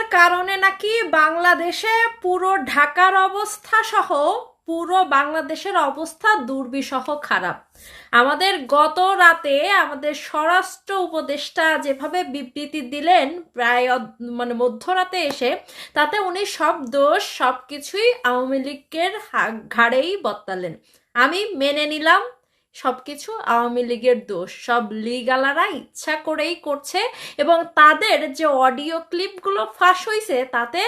লীগের কারণে নাকি বাংলাদেশে পুরো ঢাকার অবস্থা সহ পুরো বাংলাদেশের অবস্থা দুর্বিষহ খারাপ। আমাদের গত রাতে আমাদের স্বরাষ্ট্র উপদেষ্টা যেভাবে বিবৃতি দিলেন প্রায় মানে মধ্যরাতে এসে, তাতে উনি সব দোষ সব কিছুই আওয়ামী লীগের ঘাড়েই বত্তালেন আমি মেনে নিলাম সবকিছু আওয়ামী লীগের দোষ। সব লিগালারা ইচ্ছা করেই করছে এবং তাদের যে অডিও ক্লিপগুলো ফাঁস হয়েছে তাতে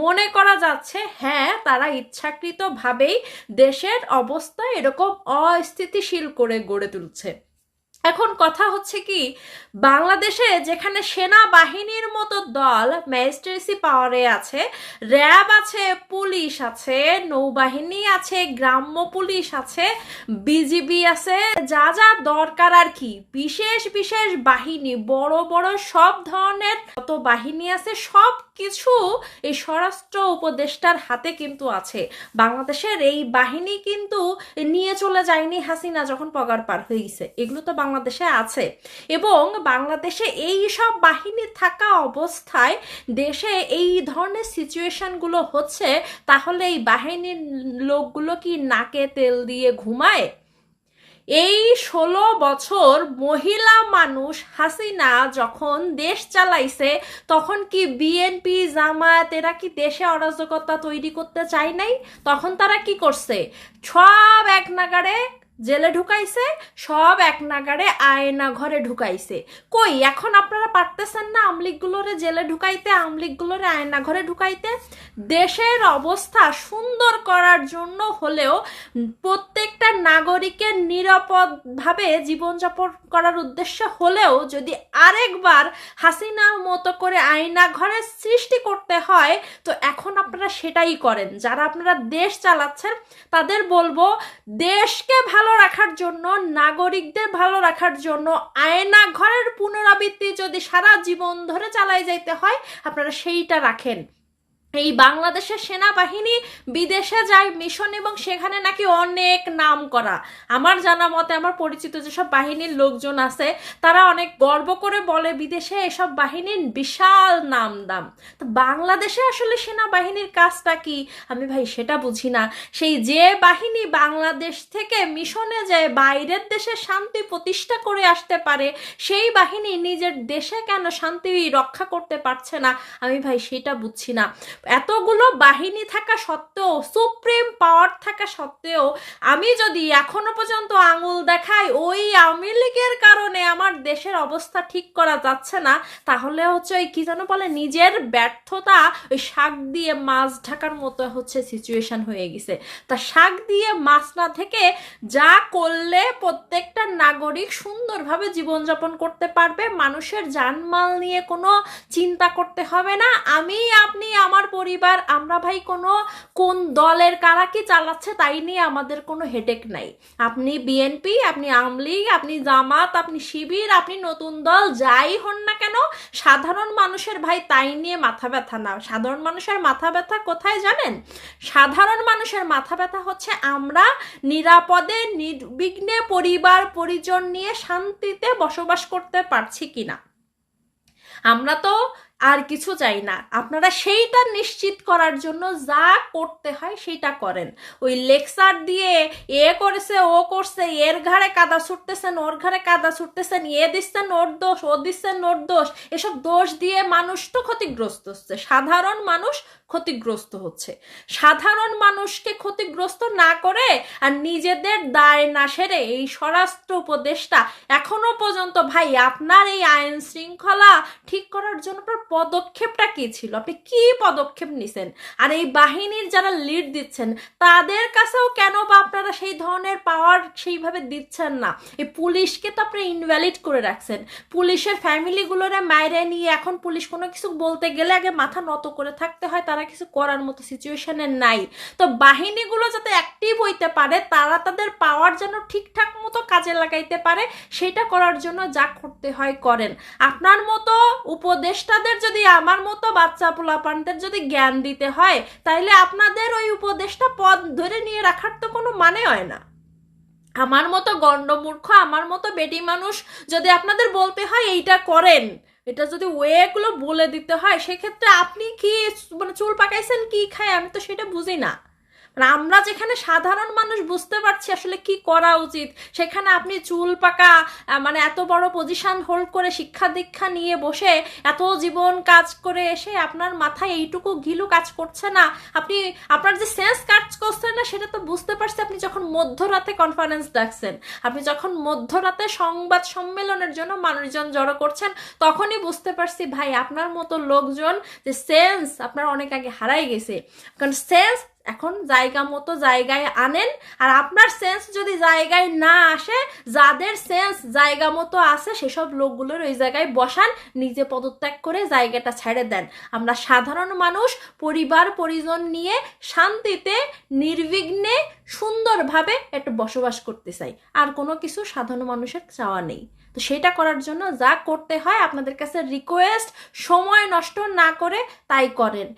মনে করা যাচ্ছে হ্যাঁ তারা ইচ্ছাকৃতভাবেই দেশের অবস্থা এরকম অস্থিতিশীল করে গড়ে তুলছে। এখন কথা হচ্ছে কি, বাংলাদেশে যেখানে সেনাবাহিনীর মতো দল, ম্যাজিস্ট্রেসি পাওয়ারে আছে, র্যাব আছে, পুলিশ আছে, নৌবাহিনী আছে, গ্রাম্য পুলিশ আছে, বিজিবি আছে, যা যা দরকার আর কি। বিশেষ বিশেষ বাহিনী, বড় বড় সব ধরনের যত বাহিনী আছে সব কিছু এই স্বরাষ্ট্র উপদেষ্টার হাতে কিন্তু আছে। বাংলাদেশের এই বাহিনী কিন্তু নিয়ে চলে যায়নি হাসিনা যখন পগার পার হয়ে গেছে। এগুলো তো বাংলাদেশে আছে। এবং বাংলাদেশে এই সব বাহিনী থাকা অবস্থায় দেশে এই ধরনের সিচুয়েশনগুলো হচ্ছে, তাহলে এই বাহিনীর লোকগুলো কি নাকে তেল দিয়ে ঘুমায়? এই ষোলো বছর মহিলা মানুষ হাসিনা যখন দেশ চালাইছে, তখন কি বিএনপি জামায়াত এরা কি দেশে অরাজকতা তৈরি করতে চায় নাই? তখন তারা কি করছে? সব এক নাগারে জেলে ঢুকাইছে, সব এক নাগারে আয়না ঘরে ঢুকাইছে। কই, এখন আপনারা পারতেছেন না আমলিকগুলোরে জেলে ঢুকাইতে, আমলিকগুলোরে আয়না ঘরে ঢুকাইতে? দেশের অবস্থা সুন্দর করার জন্য হলেও প্রত্যেকটা নাগরিকের নিরাপদভাবে জীবনযাপন করার উদ্দেশ্য হলেও যদি আরেকবার হাসিনার মতো করে আয়না ঘরের সৃষ্টি করতে হয়, তো এখন আপনারা সেটাই করেন। যারা আপনারা দেশ চালাচ্ছেন, তাদের বলব, দেশকে ভালো রাখার জন্য, নাগরিকদের ভালো রাখার জন্য আয়না ঘরের পুনরাবৃত্তি যদি সারা জীবন ধরে চালাই যাইতে হয়, আপনারা সেইটা রাখেন। এই বাংলাদেশের সেনাবাহিনী বিদেশে যায় মিশন এবং সেখানে নাকি অনেক নাম করা। আমার জানা মতে, আমার পরিচিত যেসব বাহিনীর লোকজন আছে, তারা অনেক গর্ব করে বলে বিদেশে এসব বাহিনীর বিশাল নাম দাম তো বাংলাদেশে আসলে সেনাবাহিনীর কাজটা কি? আমি ভাই, সেটা বুঝি না। সেই যে বাহিনী বাংলাদেশ থেকে মিশনে যায়, বাইরের দেশে শান্তি প্রতিষ্ঠা করে আসতে পারে, সেই বাহিনী নিজের দেশে কেন শান্তি রক্ষা করতে পারছে না? আমি ভাই, সেটা বুঝছি না। এতগুলো বাহিনী থাকা সত্ত্বেও সুপ্রিম পাওয়ার থাকা সত্ত্বেও আমি যদি এখনও পর্যন্ত আঙুল দেখাই ওই আওয়ামী লীগের কারণে আমার দেশের অবস্থা ঠিক করা যাচ্ছে না, তাহলে হচ্ছে ওই কি যেন বলে নিজের ব্যর্থতা ওই শাক দিয়ে মাছ ঢাকার মতো হচ্ছে সিচুয়েশন হয়ে গেছে। তা শাক দিয়ে মাছ না থেকে যা করলে প্রত্যেকটা নাগরিক সুন্দরভাবে জীবনযাপন করতে পারবে, মানুষের জানমাল নিয়ে কোনো চিন্তা করতে হবে না। আমি, আপনি, আমার পরিবার, আমরা ভাই কোনো কোন দলের কারা কি চালাচ্ছে তাই নিয়ে আমাদের কোনো হেডেক নাই। আপনি বিএনপি আপনি আমলিগ আপনি জামাত, আপনি শিবির, আপনি নতুন দল, যাই হন না কেন, সাধারণ মানুষের ভাই তাই নিয়ে মাথা ব্যথা না। সাধারণ মানুষের মাথা ব্যথা কোথায় জানেন? সাধারণ মানুষের মাথা ব্যথা হচ্ছে আমরা নিরাপদে, নির্বিঘ্নে পরিবার, পরিজন নিয়ে শান্তিতে বসবাস করতে পারছি কিনা। আমরা তো আর কিছু চাই না। আপনারা সেইটা নিশ্চিত করার জন্য যা করতে হয় সেইটা করেন। ওই লেকচার দিয়ে এ করেছে, ও করছে, এর ঘাড়ে কাদা ছুটতেছেন, ওর ঘাড়ে কাদা ছুটতেছেন, এ দিচ্ছেন ওর দোষ, ও দিচ্ছেন ওর দোষ। এসব দোষ দিয়ে মানুষ তো ক্ষতিগ্রস্ত হচ্ছে। সাধারণ মানুষ ক্ষতিগ্রস্ত হচ্ছে। সাধারণ মানুষকে ক্ষতিগ্রস্ত না করে আর নিজেদের দায় না সেরে এই স্বরাষ্ট্র উপদেশটা এখনও পর্যন্ত ভাই আপনার এই আইন শৃঙ্খলা ঠিক করার জন্য পদক্ষেপটা কি ছিল? আপনি কি পদক্ষেপ নিছেন? আর এই বাহিনীর যারা লিড দিচ্ছেন, তাদের কাছেও কেন বা আপনারা সেই ধরনের পাওয়ার সেইভাবে দিচ্ছেন না? এই পুলিশকে তো আপনি ইনভ্যালিড করে রাখছেন। পুলিশের ফ্যামিলিগুলোরে মায়েরে নিয়ে এখন পুলিশ কোনো কিছু বলতে গেলে আগে মাথা নত করে থাকতে হয়, তারা কিছু করার মতো সিচুয়েশনে নাই। তো বাহিনীগুলো যাতে অ্যাক্টিভ হইতে পারে, তারা তাদের পাওয়ার যেন ঠিকঠাক মতো কাজে লাগাইতে পারে, সেটা করার জন্য যা করতে হয় করেন। আপনার মতো উপদেষ্টাদের যদি আমার মতো বাচ্চা পোলাপানদের যদি জ্ঞান দিতে হয়, তাইলে আপনাদের ওই উপদেশটা পদ ধরে নিয়ে রাখার তো কোনো মানে হয় না। আমার মতো গণ্ডমূর্খ, আমার মতো বেটি মানুষ যদি আপনাদের বলতে হয় এইটা করেন, এটা যদি ওয়েগুলো বলে দিতে হয়, সেক্ষেত্রে আপনি কি মানে চুল পাকাইছেন, কি খায়? আমি তো সেটা বুঝি না। আমরা যেখানে সাধারণ মানুষ বুঝতে পারছি আসলে কি করা উচিত, সেখানে আপনি চুল পাকা মানে এত বড় পজিশন হোল্ড করে শিক্ষা দীক্ষা নিয়ে বসে এত জীবন কাজ করে এসে আপনার মাথায় এইটুকু গিলু কাজ করছে না, আপনি, আপনার যে সেন্স কাজ করছে না, সেটা তো বুঝতে পারছি আপনি যখন মধ্যরাতে কনফারেন্স ডাকছেন, আপনি যখন মধ্যরাতে সংবাদ সম্মেলনের জন্য মানুষজন জড়ো করছেন, তখনই বুঝতে পারছি ভাই আপনার মতো লোকজন যে সেন্স আপনার অনেক আগে হারাই গেছে। কারণ সেন্স এখন জায়গা মতো জায়গায় আনেন। আর আপনার সেন্স যদি জায়গায় না আসে, যাদের সেন্স জায়গা মতো আছে, সেসব লোকগুলোর ওই জায়গায় বসান, নিজে পদত্যাগ করে জায়গাটা ছেড়ে দেন। আমরা সাধারণ মানুষ, পরিবার, পরিজন নিয়ে শান্তিতে, নির্বিঘ্নে, সুন্দরভাবে একটু বসবাস করতে চাই। আর কোনো কিছু সাধারণ মানুষের চাওয়া নেই। তো সেটা করার জন্য যা করতে হয়, আপনাদের কাছে রিকোয়েস্ট সময় নষ্ট না করে তাই করেন।